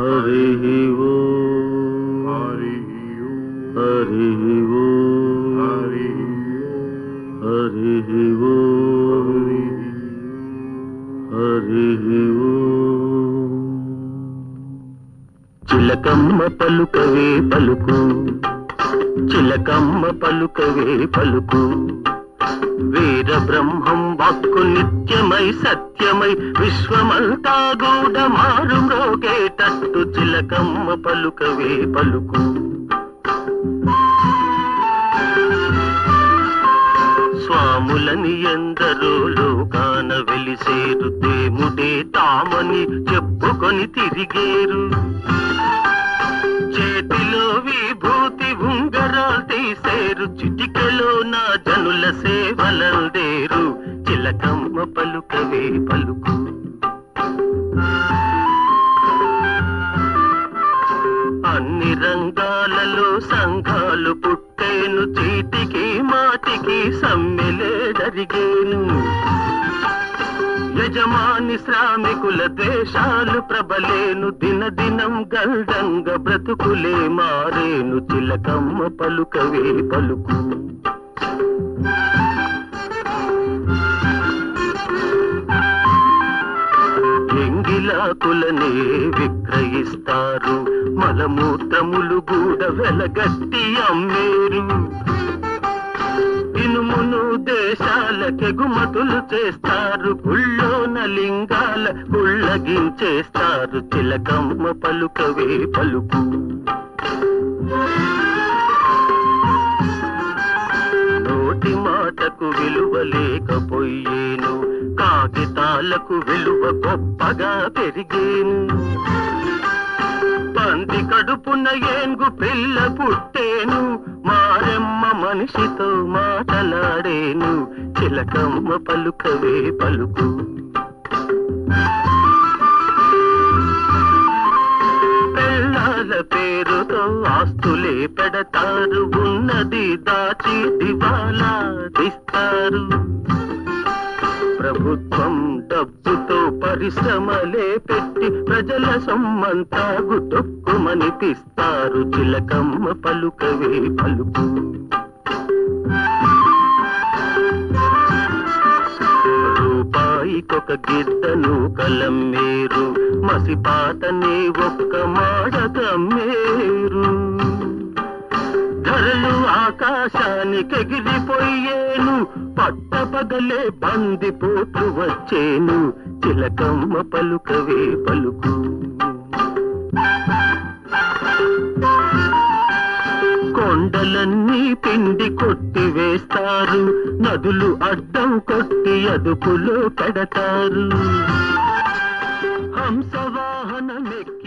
హరి హరి ఓ హరి హరి ఓ హరి ఓ చిలకమ్మ పలుకవే పలుకు. చిలకమ్మ పలుకవే పలుకు. వీర బ్రహ్మం వాక్కు నిత్యమై సత్యమై విశ్వమంతా గూడ మారు మ్రోగేటట్టు చిలకమ్మ పలుకవే పలుకు. స్వాములని ఎందరో లోకాన వెలిసేరు దేముడే తామని చెప్పుకొని తిరిగేరు. చేతిలో విభూతి ఉంగరాలు తీసేరు చిటికెలో నా జనుల సేవలందేరు. చిలకమ్మ పలుకవే పలుకు. అన్ని రంగాలలో సంఘాలు పుట్టేను చీటికి మాటికి సమ్మెలే జరిగేను. యజమాని శ్రామికుల ద్వేషాలు ప్రబలేను దినదినం గల్డంగ బ్రతుకులే మారేను. చిలకమ్మ పలుకవే పలుకు. ఎంగిలాకులనే విక్రయిస్తారు. మలమూత్రములు కూడా వెలగట్టి అమ్మేరు. ఇనుమును దేశాలకెగుమతులు చేస్తారు. గుళ్ళోన లింగాల గుళ్ళగించేస్తారు. చిలకమ్మ పలుకవే పలుకు. ప్రతి మాటకు విలువ లేకపోయేను కాగితాలకు విలువ గొప్పగా పెరిగేను. పంది కడుపున ఏంగు పిల్ల పుట్టేను మారెమ్మ మనిషితో మాటలాడేను చిలకమ్మ పలుకవే పలుకు. పేరుతో ఆస్తులే పెడతారు. ఉన్నది దాచి దివాలా తీస్తారు. ప్రభుత్వం డబ్బుతో పరిశ్రమలే పెట్టి ప్రజల సొమ్మంతా గుతొక్కుమనిపిస్తారు చిలకమ్మ పలుకవే పలుకు. రూపాయికొక గిద్దను కలమ్మేరు మసిపాతనే ఒక్క మాడకమ్మేరు ధరలు ఆకాశానికి ఎగిరిపోయేను పట్టపగలే బందిపోతూ వచ్చేను చిలకమ్మ పలుకవే పలుకు. కొండలన్నీ పిండి కొట్టి వేస్తారు నదులు అడ్డం కొట్టి అదుపులో పెడతారు. హంసవాహనమెక్కి